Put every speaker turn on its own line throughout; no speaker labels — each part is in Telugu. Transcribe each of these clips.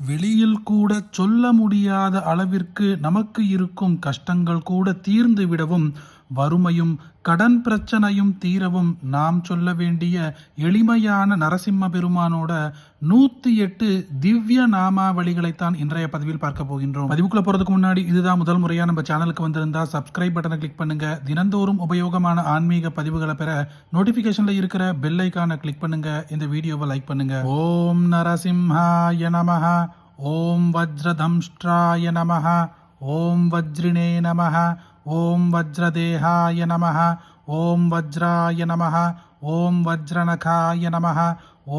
வெளியில் கூட சொல்ல முடியாத அளவிற்கு நமக்கு இருக்கும் கஷ்டங்கள் கூட தீர்ந்து விடவும் வறுமையும் கடன் பிரச்சனையும் தீரவும் நாம் சொல்ல வேண்டிய எளிமையான நரசிம்ம பெருமானோட நூத்தி எட்டு திவ்ய நாமாவளிகளைத்தான் இன்றைய பதிவில் பார்க்க போகின்றோம். பதிவுக்குள்ள போறதுக்கு முன்னாடி இதுதான் முதல் முறையா நம்ம சேனலுக்கு வந்திருந்தா சப்ஸ்கிரைப் பட்டனை கிளிக் பண்ணுங்க. தினந்தோறும் உபயோகமான ஆன்மீக பதிவுகளை பெற நோட்டிபிகேஷன்ல இருக்கிற பெல் ஐக்கானை கிளிக் பண்ணுங்க. இந்த வீடியோவை லைக் பண்ணுங்க. ஓம் நரசிம்ஹாய நமஹா. ஓம் வஜ்ரதம்ஷ்ட்ராய நமஹா. ஓம் வஜ்ரிணே நமஹா. ॐ वज्रदेहाय नमः ॐ वज्राय नमः ॐ वज्रनखाय नमः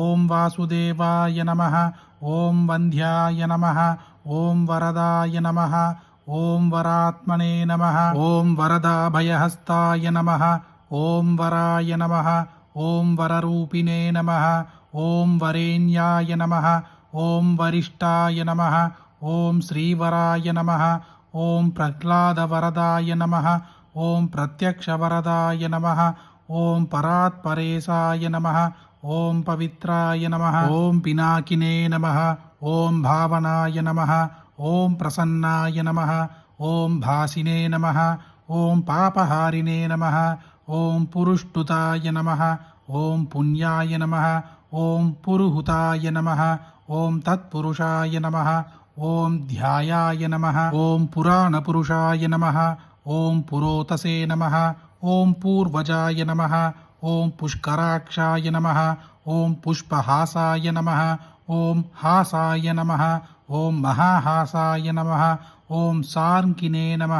ॐ वासुदेवाय नमः ॐ वन्ध्याय नमः ॐ वरदाय नमः ॐ वरात्मने नमः ॐ वरदाभयहस्ताय नमः ॐ वराय नमः ॐ वररूपिणे नमः ॐ वरेण्याय नमः ॐ वरिष्ठाय नमः ॐ श्रीवराय नमः ఓం ప్రహ్లాదవరదాయ నమ ఓం ప్రత్యక్షవరదాయ నమ ఓం పరాత్పరేశాయ నమ ఓం పవిత్రాయ నమ ఓం పినాకినే నమ ఓం భావనాయ నమ ఓం ప్రసన్నాయ నమ ఓం భాసినే నమ ఓం పాపహారిణే నమ ఓం పురుష్టుతాయ నమ ఓం పుణ్యాయ నమ ఓం పురుహుతాయ నమ ఓం తత్పురుషాయ నమ ఓం ధ్యాయాయ నమ ఓం పురాణపురుషాయ నమ ఓం పురోతసే నమ ఓం పూర్వజాయ నమ ఓం పుష్కరాక్షాయ నమ ఓం పుష్పహాసాయ నమ ఓం హాసాయ నమ ఓం మహాహాసాయ నమ ఓం సార్కినే నమ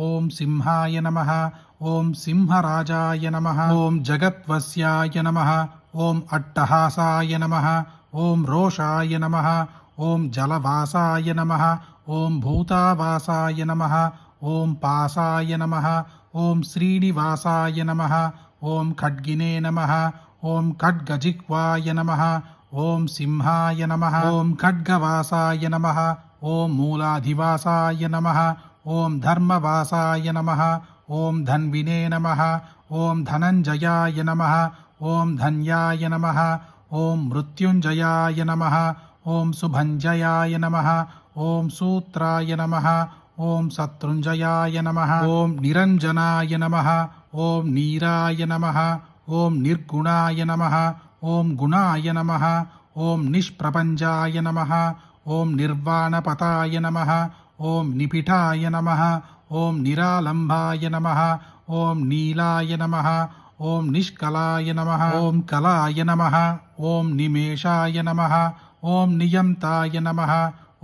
ఓం సింహాయ నమ ఓం సింహరాజాయ నమ ఓం జగత్వస్యాయ నమ ఓం అట్టహాసాయ నమ ఓం రోషాయ నమ ఓం జలవాసాయ నమ ఓం భూతావాసాయ నమ ఓం పాసాయ నమ ఓం శ్రీనివాసాయ నమ ఓం ఖడ్గినే నమ ఓం ఖడ్గజిహ్వాయ నమ ఓం సింహాయ నమ ఓం ఖడ్గవాసాయ నమ ఓం మూలాధివాసాయ నమ ఓం ధర్మవాసాయ నమ ఓం ధన్వినే నమ ఓం ధనంజయాయ నమ ఓం ధన్యాయ నమ ఓం మృత్యుంజయాయ నమ ఓం సుభంజయాయ నమ ఓం సూత్రాయ నమ ఓం శత్రుంజయాయ నమ ఓం నిరంజనాయ నమ ఓం నీరాయ నమ ఓం నిర్గుణాయ నమ ఓం గుణాయ నమ ఓం నిష్ప్రపంచాయ నమ ఓం నిర్వాణపతాయ నమ ఓం నిపిఠాయ నమ ఓం నిరాలంభాయ నమ ఓం నీలాయ నమ ఓం నిష్కలాయ నమ ఓం కలాయ నమ ఓం నిమేషాయ నమ ఓం నియంతాయ నమ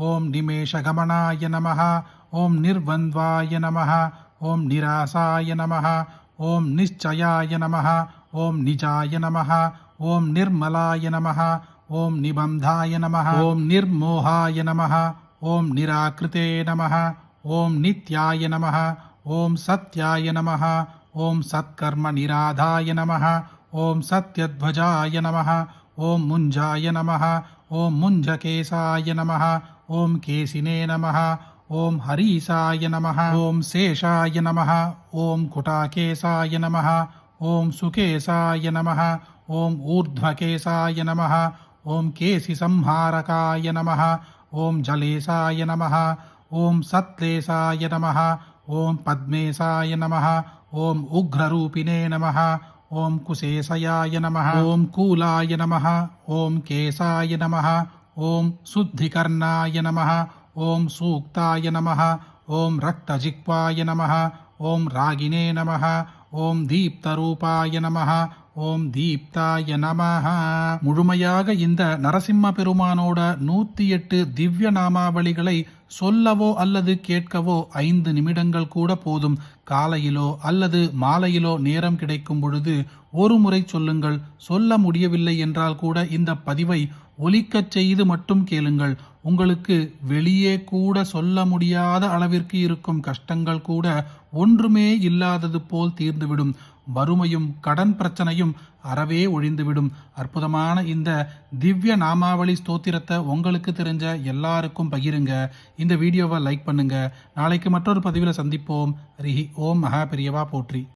ఓం నిమేషగమనాయ నమ ఓం నిర్వంద్వాయ నమ ఓం నిరాసాయ నమ ఓం నిశ్చయాయ నమ ఓం నిజాయ నమ ఓం నిర్మలాయ నమ ఓం నిబంధాయ నమ ఓం నిర్మోహాయ నమ ఓం నిరాకృతే నమ ఓం నిత్యాయ నమ ఓం సత్యాయ నమ ఓం సత్కర్మ నిరాధాయ నమ ఓం సత్యధ్వజాయ నమ ఓం ముంజాయ నమ ఓం ముంజకేశాయ నమ ఓం కేశినే నమ ఓం హరీశాయ నమ ఓం శేషాయ నమ ఓం కుటాకేశాయ నమ ఓం సుకేశాయ నమ ఓం ఊర్ధ్వకేశాయ నమ ఓం కేసి సంహారకాయ నమ ఓం జలేశాయ నమ ఓం సత్లేశాయ నమ ఓం పద్మేశాయ నమ ఓం ఉగ్రరూపిణే నమ ఓం కుశేషయాయ నమ. ఓం కూలాయ నమ. ఓం కేశాయ నమ. ఓం శుద్ధికర్ణాయ నమ. ఓం సూక్తాయ నమ. ఓం రక్తజిక్పాయ నమ. ఓం రాగినే నమ. ఓం దీప్తరూపాయ నమ. ஓம் தீப்தாய நமஹ. முழுமையாக இந்த நரசிம்ம பெருமானோட நூத்தி எட்டு திவ்ய நாமாவளிகளை சொல்லவோ அல்லது கேட்கவோ ஐந்து நிமிடங்கள் கூட போதும். காலையிலோ அல்லது மாலையிலோ நேரம் கிடைக்கும் பொழுது ஒரு முறை சொல்லுங்கள். சொல்ல முடியவில்லை என்றால் கூட இந்த பதிவை ஒலிக்கச் செய்து மட்டும் கேளுங்கள். உங்களுக்கு வெளியே கூட சொல்ல முடியாத அளவிற்கு இருக்கும் கஷ்டங்கள் கூட ஒன்றுமே இல்லாதது போல் தீர்ந்துவிடும். வறுமையும் கடன் பிரச்சனையும் அறவே ஒழிந்துவிடும். அற்புதமான இந்த திவ்ய நாமாவளி ஸ்தோத்திரத்தை உங்களுக்கு தெரிஞ்ச எல்லாருக்கும் பகிருங்க. இந்த வீடியோவை லைக் பண்ணுங்க. நாளைக்கு மற்றொரு பதிவில் சந்திப்போம். ரிஹி ஓம் மகா பெரியவா போற்றி.